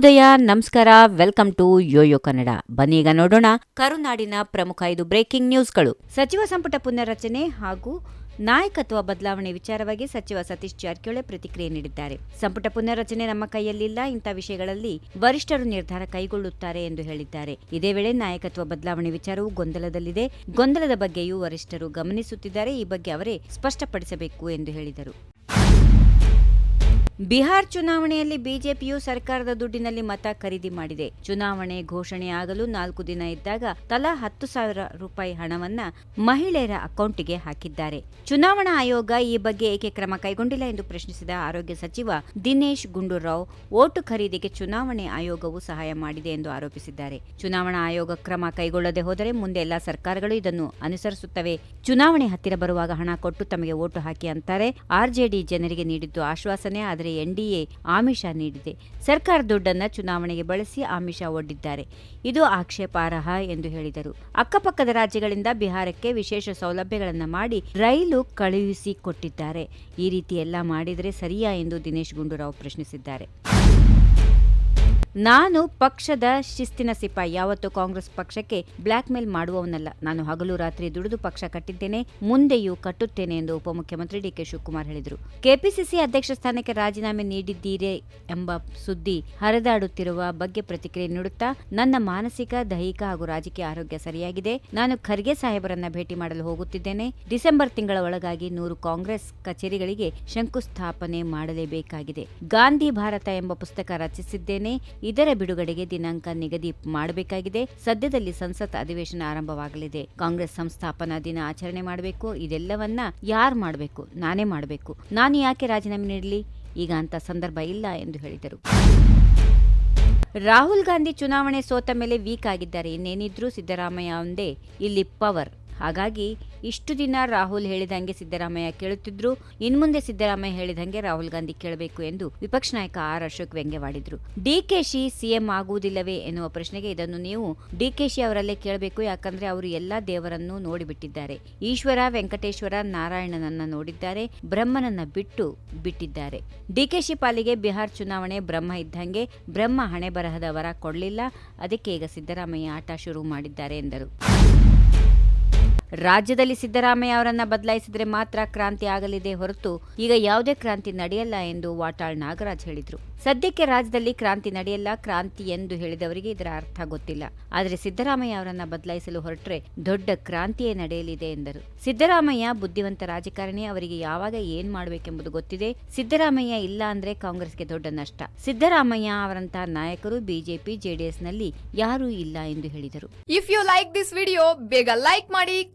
ಶುಭೋದಯ, ನಮಸ್ಕಾರ, welcome to YoYo Kannada. ಬನ್ನೀಗ ನೋಡೋಣ ಕರುನಾಡಿನ ಪ್ರಮುಖ ಐದು ಬ್ರೇಕಿಂಗ್ ನ್ಯೂಸ್ಗಳು. ಸಚಿವ ಸಂಪುಟ ಪುನರ್ರಚನೆ ಹಾಗೂ ನಾಯಕತ್ವ ಬದಲಾವಣೆ ವಿಚಾರವಾಗಿ ಸಚಿವ ಸತೀಶ್ ಜಾರಕಿಹೊಳಿ ಪ್ರತಿಕ್ರಿಯೆ ನೀಡಿದ್ದಾರೆ. ಸಂಪುಟ ಪುನರ್ರಚನೆ ನಮ್ಮ ಕೈಯಲ್ಲಿಲ್ಲ, ಇಂಥ ವಿಷಯಗಳಲ್ಲಿ ವರಿಷ್ಠರು ನಿರ್ಧಾರ ಕೈಗೊಳ್ಳುತ್ತಾರೆ ಎಂದು ಹೇಳಿದ್ದಾರೆ. ಇದೇ ವೇಳೆ ನಾಯಕತ್ವ ಬದಲಾವಣೆ ವಿಚಾರವು ಗೊಂದಲದಲ್ಲಿದೆ. ಗೊಂದಲದ ಬಗ್ಗೆಯೂ ವರಿಷ್ಠರು ಗಮನಿಸುತ್ತಿದ್ದಾರೆ. ಈ ಬಗ್ಗೆ ಅವರೇ ಸ್ಪಷ್ಟಪಡಿಸಬೇಕು ಎಂದು ಹೇಳಿದರು. ಬಿಹಾರ್ ಚುನಾವಣೆಯಲ್ಲಿ ಬಿಜೆಪಿಯು ಸರ್ಕಾರದ ದುಡ್ಡಿನಲ್ಲಿ ಮತ ಖರೀದಿ ಮಾಡಿದೆ. ಚುನಾವಣೆ ಘೋಷಣೆಯಾಗಲು ನಾಲ್ಕು ದಿನ ಇದ್ದಾಗ ತಲಾ ಹತ್ತು ಸಾವಿರ ರೂಪಾಯಿ ಹಣವನ್ನ ಮಹಿಳೆಯರ ಅಕೌಂಟ್ಗೆ ಹಾಕಿದ್ದಾರೆ. ಚುನಾವಣಾ ಆಯೋಗ ಈ ಬಗ್ಗೆ ಏಕೆ ಕ್ರಮ ಕೈಗೊಂಡಿಲ್ಲ ಎಂದು ಪ್ರಶ್ನಿಸಿದ ಆರೋಗ್ಯ ಸಚಿವ ದಿನೇಶ್ ಗುಂಡೂರಾವ್, ಓಟು ಖರೀದಿಗೆ ಚುನಾವಣೆ ಆಯೋಗವು ಸಹಾಯ ಮಾಡಿದೆ ಎಂದು ಆರೋಪಿಸಿದ್ದಾರೆ. ಚುನಾವಣಾ ಆಯೋಗ ಕ್ರಮ ಕೈಗೊಳ್ಳದೆ ಹೋದರೆ ಮುಂದೆ ಎಲ್ಲಾ ಸರ್ಕಾರಗಳು ಇದನ್ನು ಅನುಸರಿಸುತ್ತವೆ. ಚುನಾವಣೆ ಹತ್ತಿರ ಬರುವಾಗ ಹಣ ಕೊಟ್ಟು ತಮಗೆ ಓಟು ಹಾಕಿ ಅಂತಾರೆ. ಆರ್ಜೆಡಿ ಜನರಿಗೆ ನೀಡಿದ್ದು ಆಶ್ವಾಸನೆ, ಆದರೆ ಎನ್ಡಿಎ ಆಮಿಷ ನೀಡಿದೆ. ಸರ್ಕಾರ ದುಡ್ಡನ್ನು ಚುನಾವಣೆಗೆ ಬಳಸಿ ಆಮಿಷ ಒಡ್ಡಿದ್ದಾರೆ. ಇದು ಆಕ್ಷೇಪಾರ್ಹ ಎಂದು ಹೇಳಿದರು. ಅಕ್ಕಪಕ್ಕದ ರಾಜ್ಯಗಳಿಂದ ಬಿಹಾರಕ್ಕೆ ವಿಶೇಷ ಸೌಲಭ್ಯಗಳನ್ನು ಮಾಡಿ ರೈಲು ಕಳುಹಿಸಿಕೊಟ್ಟಿದ್ದಾರೆ ಈ ರೀತಿ ಎಲ್ಲ ಮಾಡಿದರೆ ಸರಿಯಾ ಎಂದು ದಿನೇಶ್ ಗುಂಡೂರಾವ್ ಪ್ರಶ್ನಿಸಿದ್ದಾರೆ. ನಾನು ಪಕ್ಷದ ಶಿಸ್ತಿನ ಸಿಪಾಯಿ. ಯಾವತ್ತೂ ಕಾಂಗ್ರೆಸ್ ಪಕ್ಷಕ್ಕೆ ಬ್ಲಾಕ್ ಮೇಲ್ ಮಾಡುವವನಲ್ಲ. ನಾನು ಹಗಲು ರಾತ್ರಿ ದುಡಿದು ಪಕ್ಷ ಕಟ್ಟಿದ್ದೇನೆ, ಮುಂದೆಯೂ ಕಟ್ಟುತ್ತೇನೆ ಎಂದು ಉಪಮುಖ್ಯಮಂತ್ರಿ ಡಿಕೆ ಶಿವಕುಮಾರ್ ಹೇಳಿದರು. ಕೆಪಿಸಿಸಿ ಅಧ್ಯಕ್ಷ ಸ್ಥಾನಕ್ಕೆ ರಾಜೀನಾಮೆ ನೀಡಿದ್ದೀರೆ ಎಂಬ ಸುದ್ದಿ ಹರಿದಾಡುತ್ತಿರುವ ಬಗ್ಗೆ ಪ್ರತಿಕ್ರಿಯೆ ನೀಡುತ್ತಾ, ನನ್ನ ಮಾನಸಿಕ, ದೈಹಿಕ ಹಾಗೂ ರಾಜಕೀಯ ಆರೋಗ್ಯ ಸರಿಯಾಗಿದೆ. ನಾನು ಖರ್ಗೆ ಸಾಹೇಬರನ್ನ ಭೇಟಿ ಮಾಡಲು ಹೋಗುತ್ತಿದ್ದೇನೆ. ಡಿಸೆಂಬರ್ ತಿಂಗಳ ಒಳಗಾಗಿ ನೂರು ಕಾಂಗ್ರೆಸ್ ಕಚೇರಿಗಳಿಗೆ ಶಂಕುಸ್ಥಾಪನೆ ಮಾಡಲೇಬೇಕಾಗಿದೆ. ಗಾಂಧಿ ಭಾರತ ಎಂಬ ಪುಸ್ತಕ ರಚಿಸಿದ್ದೇನೆ. ಇದರ ಬಿಡುಗಡೆಗೆ ದಿನಾಂಕ ನಿಗದಿ ಮಾಡಬೇಕಾಗಿದೆ. ಸದ್ಯದಲ್ಲಿ ಸಂಸತ್ ಅಧಿವೇಶನ ಆರಂಭವಾಗಲಿದೆ. ಕಾಂಗ್ರೆಸ್ ಸಂಸ್ಥಾಪನಾ ದಿನ ಆಚರಣೆ ಮಾಡಬೇಕು. ಇದೆಲ್ಲವನ್ನ ಯಾರು ಮಾಡಬೇಕು? ನಾನೇ ಮಾಡಬೇಕು. ನಾನು ಯಾಕೆ ರಾಜೀನಾಮೆ ನೀಡಲಿ? ಈಗ ಅಂತ ಸಂದರ್ಭ ಇಲ್ಲ ಎಂದು ಹೇಳಿದರು. ರಾಹುಲ್ ಗಾಂಧಿ ಚುನಾವಣೆ ಸೋತ ಮೇಲೆ ವೀಕ್ ಆಗಿದ್ದಾರೆ. ಇನ್ನೇನಿದ್ರೂ ಸಿದ್ದರಾಮಯ್ಯ ಒಂದೇ. ಇಲ್ಲಿ ಪವರ್. ಹಾಗಾಗಿ ಇಷ್ಟು ದಿನ ರಾಹುಲ್ ಹೇಳಿದಂಗೆ ಸಿದ್ದರಾಮಯ್ಯ ಕೇಳುತ್ತಿದ್ರು ಇನ್ಮುಂದೆ ಸಿದ್ದರಾಮಯ್ಯ ಹೇಳಿದಂಗೆ ರಾಹುಲ್ ಗಾಂಧಿ ಕೇಳಬೇಕು ಎಂದು ವಿಪಕ್ಷ ನಾಯಕ ಆರ್ ಅಶೋಕ್ ವ್ಯಂಗ್ಯವಾಡಿದ್ರು. ಡಿಕೆಶಿ ಸಿಎಂ ಆಗುವುದಿಲ್ಲವೇ ಎನ್ನುವ ಪ್ರಶ್ನೆಗೆ ಇದನ್ನು ನೀವು ಡಿಕೆಶಿ ಅವರಲ್ಲೇ ಕೇಳಬೇಕು, ಯಾಕಂದ್ರೆ ಅವರು ಎಲ್ಲಾ ದೇವರನ್ನು ನೋಡಿಬಿಟ್ಟಿದ್ದಾರೆ. ಈಶ್ವರ, ವೆಂಕಟೇಶ್ವರ, ನಾರಾಯಣನನ್ನ ನೋಡಿದ್ದಾರೆ, ಬ್ರಹ್ಮನನ್ನ ಬಿಟ್ಟು ಬಿಟ್ಟಿದ್ದಾರೆ. ಡಿಕೆಶಿ ಪಾಲಿಗೆ ಬಿಹಾರ್ ಚುನಾವಣೆ ಬ್ರಹ್ಮ ಇದ್ದಂಗೆ ಬ್ರಹ್ಮ ಹಣೆ ಬರಹದವರ ಕೊಡಲಿಲ್ಲ, ಅದಕ್ಕೆ ಈಗ ಸಿದ್ದರಾಮಯ್ಯ ಆಟ ಶುರು ಮಾಡಿದ್ದಾರೆ ಎಂದರು. ರಾಜ್ಯದಲ್ಲಿ ಸಿದ್ದರಾಮಯ್ಯ ಅವರನ್ನ ಬದಲಾಯಿಸಿದ್ರೆ ಮಾತ್ರ ಕ್ರಾಂತಿ ಆಗಲಿದೆ ಹೊರತು ಈಗ ಯಾವುದೇ ಕ್ರಾಂತಿ ನಡೆಯಲ್ಲ ಎಂದು ವಾಟಾಳ್ ನಾಗರಾಜ್ ಹೇಳಿದ್ರು. ಸದ್ಯಕ್ಕೆ ರಾಜ್ಯದಲ್ಲಿ ಕ್ರಾಂತಿ ನಡೆಯಲ್ಲ, ಕ್ರಾಂತಿ ಎಂದು ಹೇಳಿದವರಿಗೆ ಇದರ ಅರ್ಥ ಗೊತ್ತಿಲ್ಲ. ಆದರೆ ಸಿದ್ದರಾಮಯ್ಯ ಅವರನ್ನ ಬದಲಾಯಿಸಲು ಹೊರಟ್ರೆ ದೊಡ್ಡ ಕ್ರಾಂತಿಯೇ ನಡೆಯಲಿದೆ ಎಂದರು. ಸಿದ್ದರಾಮಯ್ಯ ಬುದ್ಧಿವಂತ ರಾಜಕಾರಣಿ, ಅವರಿಗೆ ಯಾವಾಗ ಏನ್ ಮಾಡಬೇಕೆಂಬುದು ಗೊತ್ತಿದೆ. ಸಿದ್ದರಾಮಯ್ಯ ಇಲ್ಲ ಅಂದ್ರೆ ಕಾಂಗ್ರೆಸ್ಗೆ ದೊಡ್ಡ ನಷ್ಟ. ಸಿದ್ದರಾಮಯ್ಯ ಅವರಂತಹ ನಾಯಕರು ಬಿಜೆಪಿ ಜೆಡಿಎಸ್ನಲ್ಲಿ ಯಾರೂ ಇಲ್ಲ ಎಂದು ಹೇಳಿದರು. If you like this video ಬೇಗ ಲೈಕ್ ಮಾಡಿ